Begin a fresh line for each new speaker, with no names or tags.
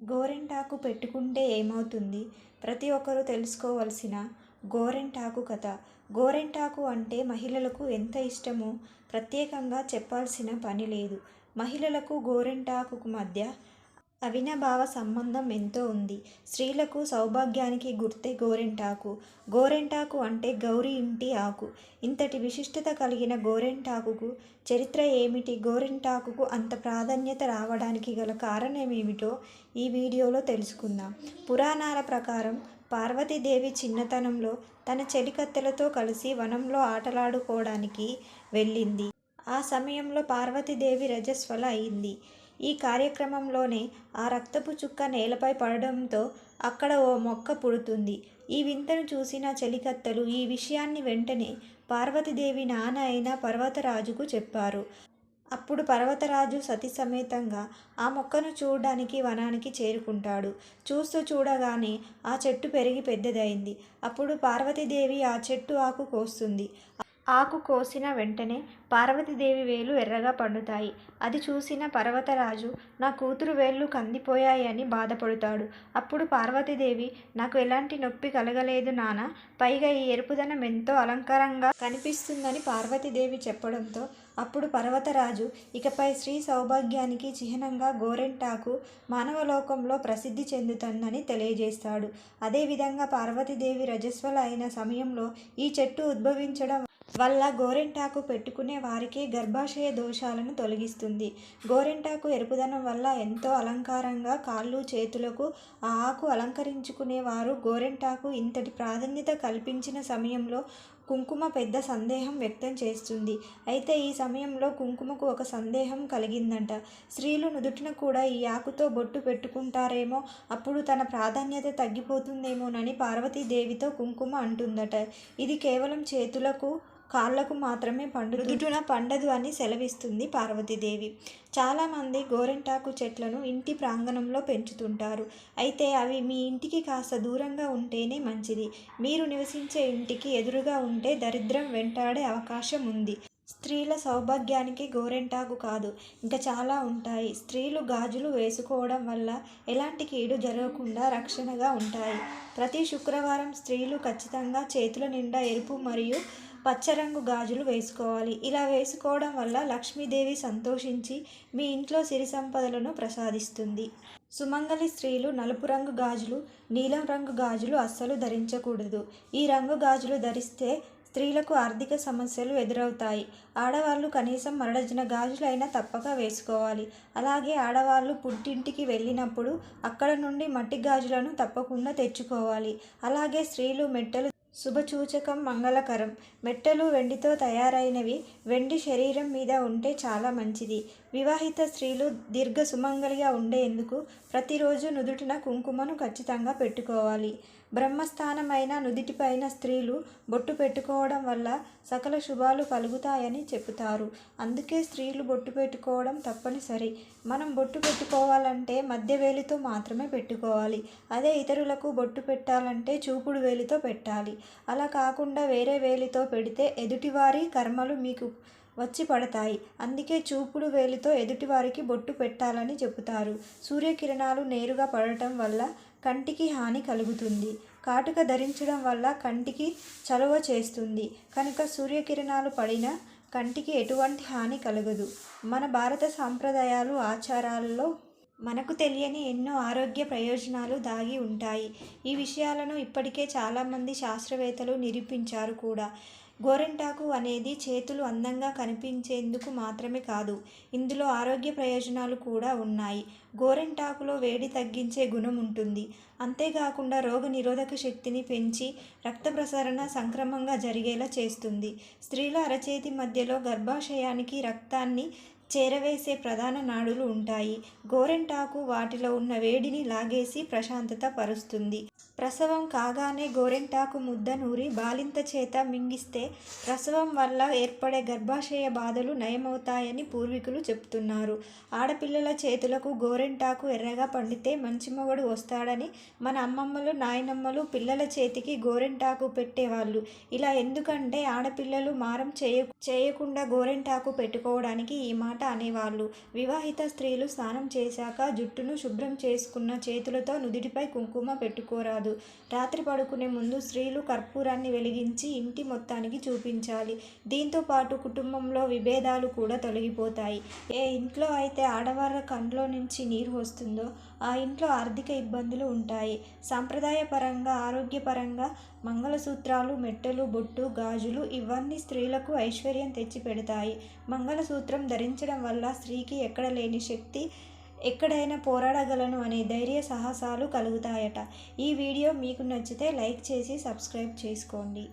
గోరింటాకు పెట్టుకుంటే ఏమవుతుంది? ప్రతి ఒక్కరూ తెలుసుకోవలసిన గోరింటాకు కథ. గోరింటాకు అంటే మహిళలకు ఎంత ఇష్టమో ప్రత్యేకంగా చెప్పాల్సిన పని లేదు. మహిళలకు గోరింటాకుకు మధ్య అవినాభావ సంబంధం ఎంతో ఉంది. స్త్రీలకు సౌభాగ్యానికి గుర్తే గోరెంటాకు. గోరెంటాకు అంటే గౌరి ఇంటి ఆకు. ఇంతటి విశిష్టత కలిగిన గోరెంటాకుకు చరిత్ర ఏమిటి? గోరెంటాకుకు అంత ప్రాధాన్యత రావడానికి గల కారణం ఏమిటో ఈ వీడియోలో తెలుసుకుందాం. పురాణాల ప్రకారం పార్వతీదేవి చిన్నతనంలో తన చెలికత్తెలతో కలిసి వనంలో ఆటలాడుకోవడానికి వెళ్ళింది. ఆ సమయంలో పార్వతీదేవి రజస్వల అయింది. ఈ కార్యక్రమంలోనే ఆ రక్తపు చుక్క నేలపై పడడంతో అక్కడ ఓ మొక్క పుడుతుంది. ఈ వింతను చూసిన చెలికత్తలు ఈ విషయాన్ని వెంటనే పార్వతీదేవి నాన్న అయిన పర్వతరాజుకు చెప్పారు. అప్పుడు పర్వతరాజు సతి సమేతంగా ఆ మొక్కను చూడడానికి వనానికి చేరుకుంటాడు. చూస్తూ చూడగానే ఆ చెట్టు పెరిగి పెద్దదైంది. అప్పుడు పార్వతీదేవి ఆ చెట్టు ఆకు కోస్తుంది. ఆకు కోసిన వెంటనే పార్వతీదేవి వేలు ఎర్రగా పండుతాయి. అది చూసిన పర్వతరాజు నా కూతురు వేళ్ళు కందిపోయాయని బాధపడతాడు. అప్పుడు పార్వతీదేవి నాకు ఎలాంటి నొప్పి కలగలేదు నాన్న పైగా ఈ ఎరుపుదనం ఎంతో అలంకారంగా కనిపిస్తుందని పార్వతీదేవి చెప్పడంతో అప్పుడు పర్వతరాజు ఇకపై స్త్రీ సౌభాగ్యానికి చిహ్నంగా గోరెంటాకు మానవలోకంలో ప్రసిద్ధి చెందుతుందని తెలియజేస్తాడు. అదేవిధంగా పార్వతీదేవి రజస్వల అయిన సమయంలో ఈ చెట్టు ఉద్భవించడం వల్ల గోరెంటాకు పెట్టుకునే వారికి గర్భాశయ దోషాలను తొలగిస్తుంది. గోరెంటాకు ఎరుపుదనం వల్ల ఎంతో అలంకారంగా కాళ్ళు చేతులకు ఆ ఆకు అలంకరించుకునేవారు గోరెంటాకు ఇంతటి ప్రాధాన్యత కల్పించిన సమయంలో కుంకుమ పెద్ద సందేహం వ్యక్తం చేస్తుంది. అయితే ఈ సమయంలో కుంకుమకు ఒక సందేహం కలిగిందంట. స్త్రీలు నుదుటిన కూడా ఈ ఆకుతో బొట్టు పెట్టుకుంటారేమో అప్పుడు తన ప్రాధాన్యత తగ్గిపోతుందేమోనని పార్వతీదేవితో కుంకుమ అంటుందట. ఇది కేవలం చేతులకు కాళ్ళకు మాత్రమే పండు నుదుటిన పండదు అని సెలవిస్తుంది పార్వతీదేవి. చాలామంది గోరెంటాకు చెట్లను ఇంటి ప్రాంగణంలో పెంచుతుంటారు. అయితే అవి మీ ఇంటికి కాస్త దూరంగా ఉంటేనే మంచిది. మీరు నివసించే ఇంటికి ఎదురుగా ఉంటే దరిద్రం వెంటాడే అవకాశం ఉంది. స్త్రీల సౌభాగ్యానికి గోరెంటాకు కాదు ఇంకా చాలా ఉంటాయి. స్త్రీలు గాజులు వేసుకోవడం వల్ల ఎలాంటి కీడు జరగకుండా రక్షణగా ఉంటాయి. ప్రతి శుక్రవారం స్త్రీలు ఖచ్చితంగా చేతుల నిండా ఎరుపు మరియు పచ్చరంగు గాజులు వేసుకోవాలి. ఇలా వేసుకోవడం వల్ల లక్ష్మీదేవి సంతోషించి మీ ఇంట్లో సిరి సంపదలను ప్రసాదిస్తుంది. సుమంగలి స్త్రీలు నలుపు రంగు గాజులు నీలం రంగు గాజులు అస్సలు ధరించకూడదు. ఈ రంగు గాజులు ధరిస్తే స్త్రీలకు ఆర్థిక సమస్యలు ఎదురవుతాయి. ఆడవాళ్ళు కనీసం మరడజన గాజులైనా తప్పక వేసుకోవాలి. అలాగే ఆడవాళ్ళు పుట్టింటికి వెళ్ళినప్పుడు అక్కడ నుండి మట్టి గాజులను తప్పకుండా తెచ్చుకోవాలి. అలాగే స్త్రీలు మెట్టలు శుభసూచకం మంగళకరం. మెట్టలు వెండితో తయారైనవి. వెండి శరీరం మీద ఉంటే చాలా మంచిది. వివాహిత స్త్రీలు దీర్ఘ సుమంగలిగా ఉండేందుకు ప్రతిరోజు నుదుటిన కుంకుమను ఖచ్చితంగా పెట్టుకోవాలి. బ్రహ్మస్థానమైన నుదిటిపైన స్త్రీలు బొట్టు పెట్టుకోవడం వల్ల సకల శుభాలు కలుగుతాయని చెబుతారు. అందుకే స్త్రీలు బొట్టు పెట్టుకోవడం తప్పనిసరి. మనం బొట్టు పెట్టుకోవాలంటే మధ్య వేలితో మాత్రమే పెట్టుకోవాలి. అదే ఇతరులకు బొట్టు పెట్టాలంటే చూపుడు వేలితో పెట్టాలి. అలా కాకుండా వేరే వేలితో పెడితే ఎదుటివారి కర్మలు మీకు వచ్చి పడతాయి. అందుకే చూపుడు వేలితో ఎదుటివారికి బొట్టు పెట్టాలని చెబుతారు. సూర్యకిరణాలు నేరుగా పడటం వల్ల కంటికి హాని కలుగుతుంది. కాటుక ధరించడం వల్ల కంటికి చలువ చేస్తుంది. కనుక సూర్యకిరణాలు పడిన కంటికి ఎటువంటి హాని కలగదు. మన భారత సాంప్రదాయాలు ఆచారాలలో మనకు తెలియని ఎన్నో ఆరోగ్య ప్రయోజనాలు దాగి ఉంటాయి. ఈ విషయాలను ఇప్పటికే చాలామంది శాస్త్రవేత్తలు నిరూపించారు కూడా. గోరింటాకు అనేది చేతులు అందంగా కనిపించేందుకు మాత్రమే కాదు ఇందులో ఆరోగ్య ప్రయోజనాలు కూడా ఉన్నాయి. గోరింటాకులో వేడి తగ్గించే గుణం ఉంటుంది. అంతేకాకుండా రోగ నిరోధక శక్తిని పెంచి రక్త ప్రసరణ సంక్రమంగా జరిగేలా చేస్తుంది. స్త్రీల అరచేతి మధ్యలో గర్భాశయానికి రక్తాన్ని చేరవేసే ప్రధాన నాడులు ఉంటాయి. గోరెంటాకు వాటిలో ఉన్న వేడిని లాగేసి ప్రశాంతత పరుస్తుంది. ప్రసవం కాగానే గోరెంటాకు ముద్ద నూరి బాలింత చేత మింగిస్తే ప్రసవం వల్ల ఏర్పడే గర్భాశయ బాధలు నయమవుతాయని పూర్వీకులు చెప్తున్నారు. ఆడపిల్లల చేతులకు గోరెంటాకు ఎర్రగా పండితే మంచి మొగడు వస్తాడని మన అమ్మమ్మలు నాయనమ్మలు పిల్లల చేతికి గోరెంటాకు పెట్టేవాళ్ళు. ఇలా ఎందుకంటే ఆడపిల్లలు మారం చేయ చేయకుండా గోరెంటాకు పెట్టుకోవడానికి ఈ మాట మాట అనేవాళ్ళు. వివాహిత స్త్రీలు స్నానం చేశాక జుట్టును శుభ్రం చేసుకున్న చేతులతో నుదిటిపై కుంకుమ పెట్టుకోరాదు. రాత్రి పడుకునే ముందు స్త్రీలు కర్పూరాన్ని వెలిగించి ఇంటి మొత్తానికి చూపించాలి. దీంతో పాటు కుటుంబంలో విభేదాలు కూడా తొలగిపోతాయి. ఏ ఇంట్లో అయితే ఆడవాళ్ళ కంట్లో నుంచి నీరు వస్తుందో ఆ ఇంట్లో ఆర్థిక ఇబ్బందులు ఉంటాయి. సాంప్రదాయపరంగా ఆరోగ్యపరంగా మంగళసూత్రాలు మెట్టెలు బొట్టు గాజులు ఇవన్నీ స్త్రీలకు ఐశ్వర్యం తెచ్చి పెడతాయి మంగళసూత్రం ధరించడం వల్ల స్త్రీకి ఎక్కడ లేని శక్తి ఎక్కడైనా పోరాడగలను అనే ధైర్య సాహసాలు కలుగుతాయట. ఈ వీడియో మీకు నచ్చితే లైక్ చేసి సబ్స్క్రైబ్ చేసుకోండి.